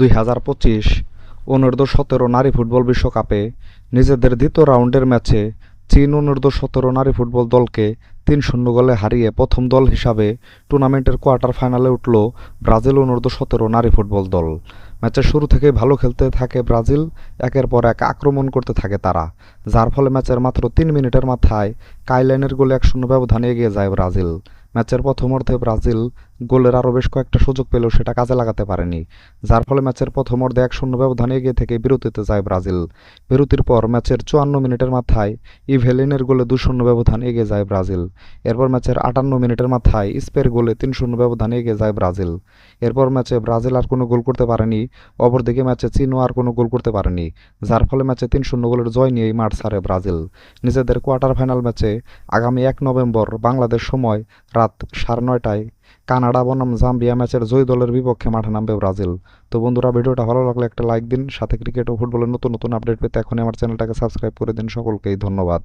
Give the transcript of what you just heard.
দুই হাজার পঁচিশ অনূর্ধ্ব সতেরো নারী ফুটবল বিশ্বকাপে নিজেদের দ্বিতীয় রাউন্ডের ম্যাচে চীন অনূর্ধ্ব সতেরো নারী ফুটবল দলকে তিন শূন্য গোলে হারিয়ে প্রথম দল হিসাবে টুর্নামেন্টের কোয়ার্টার ফাইনালে উঠল ব্রাজিল অনূর্ধ্ব সতেরো নারী ফুটবল দল। ম্যাচের শুরু থেকেই ভালো খেলতে থাকে ব্রাজিল, একের পর এক আক্রমণ করতে থাকে তারা, যার ফলে ম্যাচের মাত্র তিন মিনিটের মাথায় কাইলাইনের গোলে এক শূন্য ব্যবধানে এগিয়ে যায় ব্রাজিল। ম্যাচের প্রথম অর্ধে ব্রাজিল গোলের আরও বেশ কয়েকটা সুযোগ পেলেও সেটা কাজে লাগাতে পারেনি, যার ফলে ম্যাচের প্রথম অর্ধে এক শূন্য ব্যবধানে এগিয়ে থেকে বিরতিতে যায় ব্রাজিল। বিরতির পর ম্যাচের চুয়ান্ন মিনিটের মাথায় ইভেলিনের গোলে দু শূন্য ব্যবধান এগিয়ে যায় ব্রাজিল। এরপর ম্যাচের আটান্ন মিনিটের মাথায় স্পের গোলে তিন শূন্য ব্যবধানে এগিয়ে যায় ব্রাজিল। এরপর ম্যাচে ব্রাজিল আর কোনো গোল করতে পারেনি, অপরদিকে ম্যাচে চীনও আর কোনো গোল করতে পারেনি, যার ফলে ম্যাচে তিন শূন্য গোলের জয় নিয়েই মাঠ ছাড়ে ব্রাজিল। নিজেদের কোয়ার্টার ফাইনাল ম্যাচে আগামী এক নভেম্বর বাংলাদেশ সময় রাত সাড়ে নয়টায় কানাডা বনাম জাম্বিয়া ম্যাচের জয়ী দলের বিপক্ষে মাঠে নামবে ব্রাজিল। তো বন্ধুরা, ভিডিওটা ভালো লাগলে একটা লাইক দিন, সাথে ক্রিকেট ও ফুটবলের নতুন নতুন আপডেট পেতে এখনই আমার চ্যানেলটাকে সাবস্ক্রাইব করে দিন। সকলকেই ধন্যবাদ।